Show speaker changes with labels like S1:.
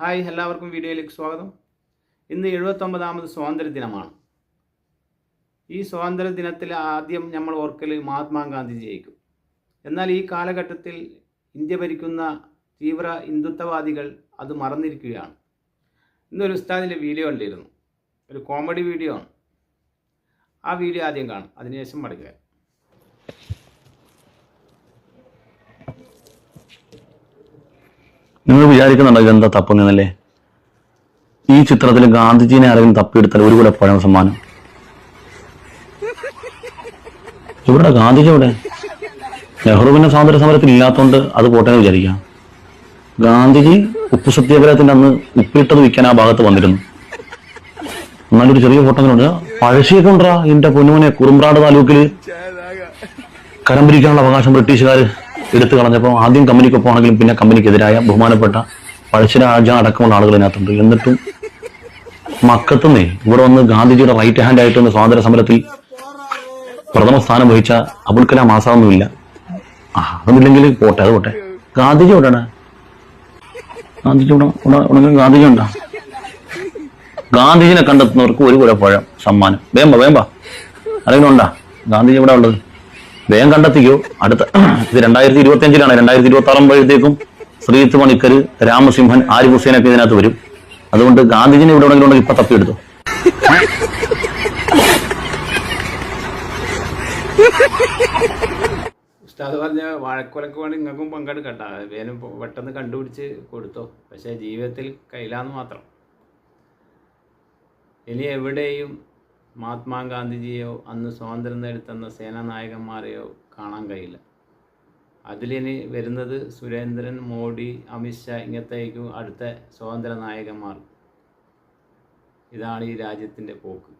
S1: Hi എല്ലാവർക്കും വീഡിയോയിലേക്ക് സ്വാഗതം. ഇന്ന് എഴുപത്തൊമ്പതാമത് സ്വാതന്ത്ര്യ ദിനമാണ്. ഈ സ്വാതന്ത്ര്യ ദിനത്തിൽ ആദ്യം നമ്മൾ ഓർക്കൽ മഹാത്മാഗാന്ധിജിയായിരിക്കും എന്നാൽ ഈ കാലഘട്ടത്തിൽ ഇന്ത്യ ഭരിക്കുന്ന തീവ്ര ഹിന്ദുത്വവാദികൾ അത് മറന്നിരിക്കുകയാണ്. ഇന്നൊരു ഉസ്താദിന്റെ വീഡിയോ ഉണ്ടായിരുന്നു ഒരു കോമഡി വീഡിയോ ആണ്. ആ വീഡിയോ ആദ്യം കാണും. അതിനുശേഷം മടക്കുക
S2: നിങ്ങൾ വിചാരിക്കുന്നുണ്ടോ ഇതെന്താ തപ്പുന്നല്ലേ ഈ ചിത്രത്തിൽ ഗാന്ധിജീനെ ആരെങ്കിലും തപ്പിയെടുത്താൽ ഒരു കൂടെ പഴം സമ്മാനം. ഇവിടെ ഗാന്ധിജി ഇവിടെ നെഹ്റുവിന്റെ സ്വാതന്ത്ര്യ സമരത്തിൽ ഇല്ലാത്തതുകൊണ്ട് അത് പോട്ടെ എന്ന് വിചാരിക്കാം. ഗാന്ധിജി ഉപ്പു സത്യാഗ്രഹത്തിന്റെ അന്ന് ഉപ്പിട്ടത് വിൽക്കാൻ ആ ഭാഗത്ത് വന്നിരുന്നു. എന്നാലൊരു ചെറിയ ഫോട്ടോ ഉണ്ട് പഴശ്ശിയൊക്കെ ഉണ്ടാ എന്റെ പൊന്നുമോനെ കുറുമ്പ്രാട് താലൂക്കിൽ. കരം പിരിക്കാനുള്ള അവകാശം ബ്രിട്ടീഷുകാർ എടുത്തു കളഞ്ഞപ്പോൾ ആദ്യം കമ്പനിക്ക് ആണെങ്കിലും പിന്നെ കമ്പനിക്കെതിരായ ബഹുമാനപ്പെട്ട പഴശ്ശിരാജ അടക്കമുള്ള ആളുകൾ ഇതിനകത്തുണ്ട്. എന്നിട്ടും മക്കത്തുനിന്നേ ഇവിടെ വന്ന് ഗാന്ധിജിയുടെ റൈറ്റ് ഹാൻഡ് ആയിട്ട് വന്ന് സ്വാതന്ത്ര്യ സമരത്തിൽ പ്രഥമ സ്ഥാനം വഹിച്ച അബുൽ കലാം ആസാദൊന്നുമില്ല. ആ അതൊന്നുമില്ലെങ്കിൽ പോട്ടെ അത് പോട്ടെ. ഗാന്ധിജി എവിടെയാണ്? ഗാന്ധിജി ഇവിടെ ഗാന്ധിജി ഉണ്ടോ? ഗാന്ധിജിനെ കണ്ടെത്തുന്നവർക്ക് ഒരു കുഴപ്പഴം പഴം സമ്മാനം. വേമ്പ വേമ്പ. അറിയുന്നുണ്ടാ ഗാന്ധിജി ഇവിടെ ഉള്ളത്? വേഗം കണ്ടെത്തിക്കോ. അടുത്ത ഇത് രണ്ടായിരത്തി ഇരുപത്തി അഞ്ചിലാണ് രണ്ടായിരത്തി ഇരുപത്തി ആറുമ്പോഴത്തേക്കും ശ്രീത്ത് മണിക്കർ രാമസിംഹൻ ആരിഫ് ഹുസൈനൊക്കെ ഇതിനകത്ത് വരും. അതുകൊണ്ട് ഗാന്ധിജിനെ ഇവിടെ എവിടെയെങ്കിലും ഉണ്ടെങ്കിൽ ഇപ്പൊ തപ്പിയെടുത്തു
S1: ഉസ്താദ് പറഞ്ഞ വാഴക്കൊലക്ക് വേണ്ടി നിങ്ങൾക്കും പങ്കെടുക്കണ്ട വേനും പെട്ടെന്ന് കണ്ടുപിടിച്ച് കൊടുത്തോ. പക്ഷേ ജീവിതത്തിൽ കയ്യിലാന്ന് മാത്രം. ഇനി എവിടെയും മഹാത്മാഗാന്ധിജിയോ അന്ന് സ്വാതന്ത്ര്യം നേടിത്തന്ന സേനാനായകന്മാരെയോ കാണാൻ കഴിയില്ല. അതിലിനി വരുന്നത് സുരേന്ദ്രൻ മോഡി അമിത്ഷാ ഇങ്ങനത്തേക്കും അടുത്ത സ്വാതന്ത്ര്യ നായകന്മാർ ഇതാണ് ഈ രാജ്യത്തിന്റെ പോക്ക്.